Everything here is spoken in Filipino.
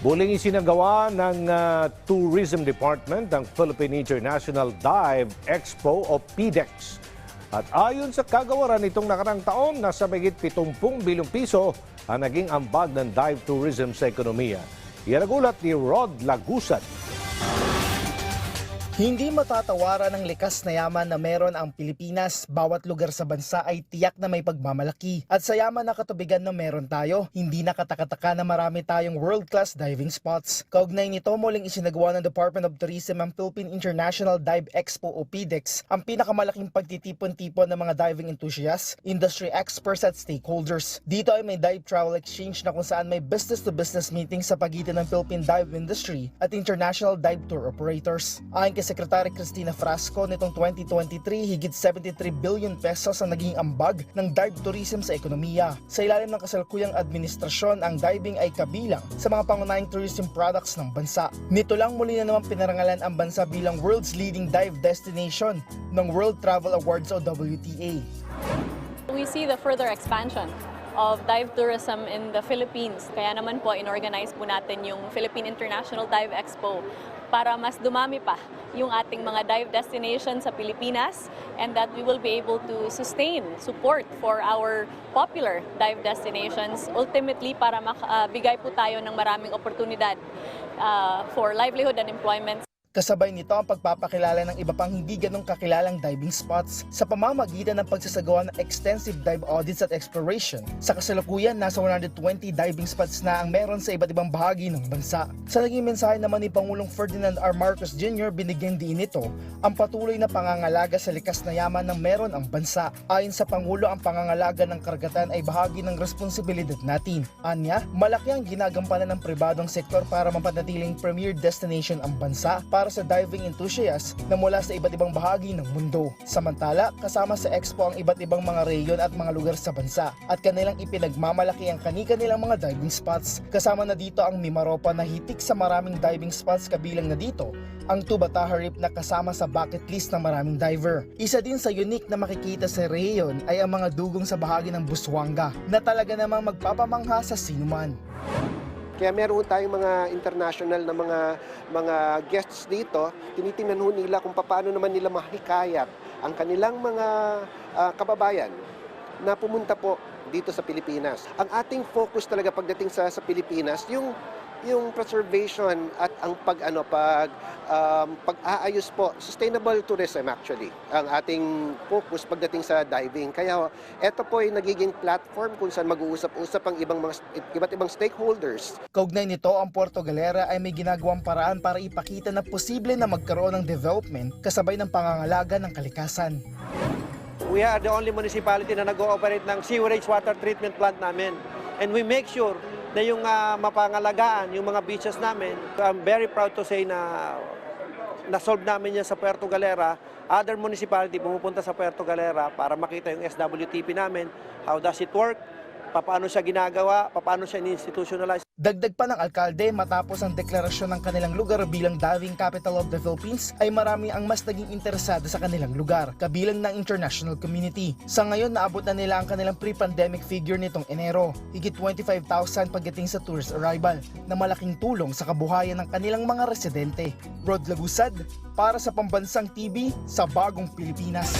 Muling isinagawa ng ah, Tourism Department ng Philippine International Dive Expo o PDEX. At ayon sa kagawaran nitong nakarang taon, nasa mahigit 70 bilyong piso ang naging ambag ng dive tourism sa ekonomiya. Yan ang ulat ni Rod Lagusad. Hindi matatawaran ng likas na yaman na meron ang Pilipinas. Bawat lugar sa bansa ay tiyak na may pagmamalaki. At sa yaman na katubigan na meron tayo, hindi nakatakataka na marami tayong world-class diving spots. Kaugnay nito, muling isinagawa ng Department of Tourism ang Philippine International Dive Expo o PDEX, ang pinakamalaking pagtitipon-tipon ng mga diving enthusiasts, industry experts at stakeholders. Dito ay may dive travel exchange na kung saan may business-to-business meeting sa pagitan ng Philippine dive industry at international dive tour operators. Ayon kay Secretary Cristina Frasco, nitong 2023, higit 73 billion pesos ang naging ambag ng dive tourism sa ekonomiya. Sa ilalim ng kasalukuyang administrasyon, ang diving ay kabilang sa mga pangunahing tourism products ng bansa. Nito lang muli na naman pinarangalan ang bansa bilang world's leading dive destination ng World Travel Awards o WTA. We see the further expansion of dive tourism in the Philippines. Kaya naman po, inorganize po natin yung Philippine International Dive Expo para mas dumami pa yung ating mga dive destinations sa Pilipinas and that we will be able to sustain support for our popular dive destinations ultimately para makabigay po tayo ng maraming oportunidad uh, for livelihood and employment Kasabay nito ang pagpapakilala ng iba pang hindi ganong kakilalang diving spots sa pamamagitan ng pagsasagawa ng extensive dive audits at exploration. Sa kasalukuyan, nasa 120 diving spots na ang meron sa iba't ibang bahagi ng bansa. Sa naging mensahe naman ni Pangulong Ferdinand R. Marcos Jr., binigyan din nito ang patuloy na pangangalaga sa likas na yaman ng meron ang bansa. Ayon sa Pangulo, ang pangangalaga ng karagatan ay bahagi ng responsibilidad natin. Anya, malaki ang ginagampanan ng pribadong sektor para mapanatiling premier destination ang bansa para sa diving enthusiasts na mula sa iba't ibang bahagi ng mundo. Samantala, kasama sa expo ang iba't ibang mga reyon at mga lugar sa bansa at kanilang ipinagmamalaki ang kani-kanilang mga diving spots. Kasama na dito ang Mimaropa na hitik sa maraming diving spots kabilang na dito ang Tubataha Reef na kasama sa bucket list ng maraming diver. Isa din sa unique na makikita sa reyon ay ang mga dugong sa bahagi ng Buswanga na talaga namang magpapamangha sa sinuman. Kaya meron tayong mga international na mga mga guests dito, tinitingnan ho nila kung paano naman nila mahikayat ang kanilang mga ah, kababayan na pumunta po dito sa Pilipinas. Ang ating focus talaga pagdating sa sa Pilipinas, yung yung preservation at ang pag ano pag um, pag-aayos po sustainable tourism actually ang ating focus pagdating sa diving kaya ito po ay nagiging platform kung saan mag-uusap-usap ang ibang mga iba't ibang stakeholders Kaugnay nito, ang Puerto Galera ay may ginagawang paraan para ipakita na posible na magkaroon ng development kasabay ng pangangalaga ng kalikasan. We are the only municipality na nag-ooperate ng sewerage water treatment plant namin. And we make sure na yung ah, mapangalagaan, yung mga beaches namin, I'm very proud to say na na-solve namin yan sa Puerto Galera. Other municipality pumupunta sa Puerto Galera para makita yung SWTP namin. How does it work? Paano siya ginagawa? Paano siya in-institutionalize? Dagdag pa ng alkalde matapos ang deklarasyon ng kanilang lugar bilang diving capital of the Philippines ay marami ang mas naging interesado sa kanilang lugar, kabilang ng international community. Sa ngayon, naabot na nila ang kanilang pre-pandemic figure nitong Enero, higit 25,000 pagdating sa tourist arrival, na malaking tulong sa kabuhayan ng kanilang mga residente. Rod Lagusad, para sa Pambansang TV sa Bagong Pilipinas.